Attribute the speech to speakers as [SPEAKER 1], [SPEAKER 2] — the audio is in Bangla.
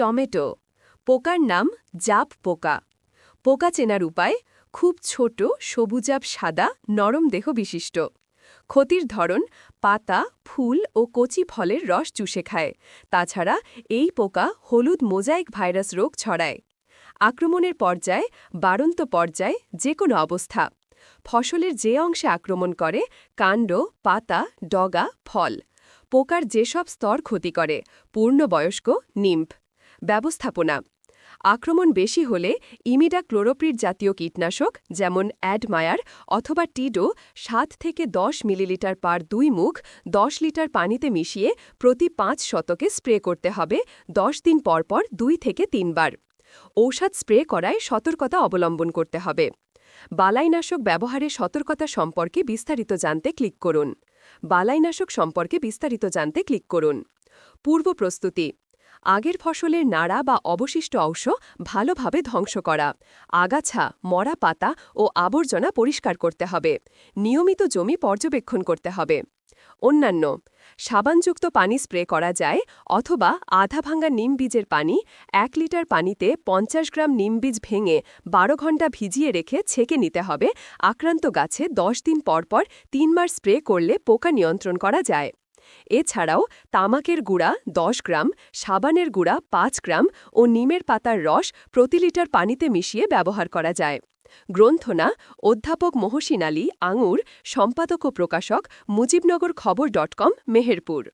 [SPEAKER 1] টমেটো। পোকার নাম জাপ পোকা। পোকা চেনার উপায়, খুব ছোট সবুজাব সাদা, নরম দেহ বিশিষ্ট। ক্ষতির ধরন, পাতা, ফুল ও কচি ফলের রস চুষে খায়। তাছাড়া এই পোকা হলুদ মোজাইক ভাইরাস রোগ ছড়ায়। আক্রমণের পর্যায়ে, বাড়ন্ত পর্যায়ে যে কোনো অবস্থা। ফসলের যে অংশে আক্রমণ করে, কাণ্ড, পাতা, ডগা, ফল। পোকার যেসব স্তর ক্ষতি করে, পূর্ণবয়স্ক, নিম্ফ। ব্যবস্থাপনা। আক্রমণ বেশি হলে ইমিডা ক্লোরোপ্রিড জাতীয় কীটনাশক, যেমন অ্যাডমায়ার অথবা টিডো, সাত থেকে দশ মিলিলিটার পার দুই মুখ, দশ লিটার পানিতে মিশিয়ে প্রতি পাঁচ শতকে স্প্রে করতে হবে, দশ দিন পরপর দুই থেকে তিনবার। ঔষধ স্প্রে করায় সতর্কতা অবলম্বন করতে হবে। বালাইনাশক ব্যবহারে সতর্কতা সম্পর্কে বিস্তারিত জানতে ক্লিক করুন। বালাইনাশক সম্পর্কে বিস্তারিত জানতে ক্লিক করুন। পূর্ব প্রস্তুতি। আগের ফসলের নাড়া বা অবশিষ্ট অংশ ভালোভাবে ধ্বংস করা, আগাছা, মরা পাতা ও আবর্জনা পরিষ্কার করতে হবে, নিয়মিত জমি পর্যবেক্ষণ করতে হবে। অন্যান্য, সাবানযুক্ত পানি স্প্রে করা যায় অথবা আধা ভাঙ্গা নিম বীজের পানি এক লিটার পানিতে পঞ্চাশ গ্রাম নিম বীজ ভেঙে বারো ঘণ্টা ভিজিয়ে রেখে ছেঁকে নিতে হবে, আক্রান্ত গাছে দশ দিন পরপর তিনবার স্প্রে করলে পোকা নিয়ন্ত্রণ করা যায়। এছাড়াও তামাকের গুড়া দশ গ্রাম, সাবানের গুড়া পাঁচ গ্রাম ও নিমের পাতার রস প্রতি লিটার পানিতে মিশিয়ে ব্যবহার করা যায়। গ্রন্থনা, অধ্যাপক মহসিন আলী, আঙুর, সম্পাদক ও প্রকাশক মুজিবনগর খবর ডট কম, মেহেরপুর।